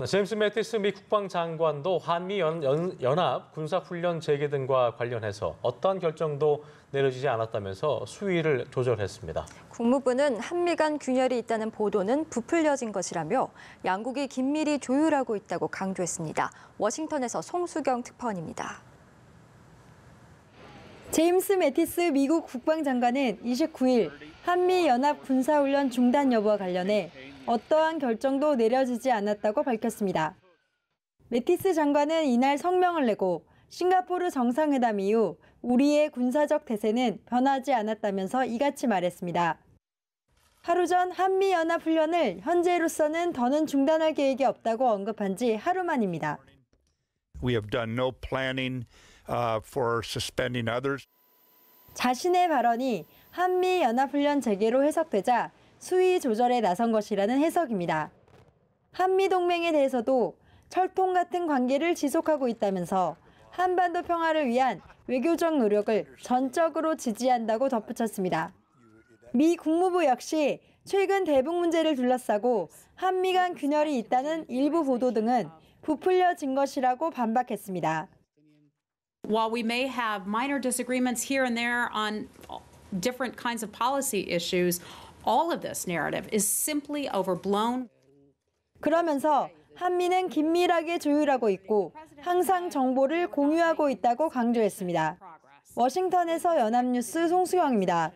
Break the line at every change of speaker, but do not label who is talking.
네, 제임스 매티스 미 국방장관도 한미 연합 군사훈련 재개 등과 관련해서 어떠한 결정도 내려지지 않았다면서 수위를 조절했습니다.
국무부는 한미 간 균열이 있다는 보도는 부풀려진 것이라며 양국이 긴밀히 조율하고 있다고 강조했습니다. 워싱턴에서 송수경 특파원입니다.
제임스 매티스 미국 국방장관은 29일 한미 연합 군사훈련 중단 여부와 관련해 어떠한 결정도 내려지지 않았다고 밝혔습니다. 매티스 장관은 이날 성명을 내고 싱가포르 정상회담 이후 우리의 군사적 태세는 변하지 않았다면서 이같이 말했습니다. 하루 전 한미 연합 훈련을 현재로서는 더는 중단할 계획이 없다고 언급한 지 하루 만입니다.
We have done no planning for suspending others.
자신의 발언이 한미 연합훈련 재개로 해석되자 수위 조절에 나선 것이라는 해석입니다. 한미 동맹에 대해서도 철통 같은 관계를 지속하고 있다면서 한반도 평화를 위한 외교적 노력을 전적으로 지지한다고 덧붙였습니다. 미 국무부 역시 최근 대북 문제를 둘러싸고 한미 간 균열이 있다는 일부 보도 등은 부풀려진 것이라고 반박했습니다.
While we may have minor disagreements here and there on different kinds of policy issues, all of this narrative is simply overblown.
그러면서 한미는 긴밀하게 조율하고 있고 항상 정보를 공유하고 있다고 강조했습니다. 워싱턴에서 연합뉴스 송수영입니다.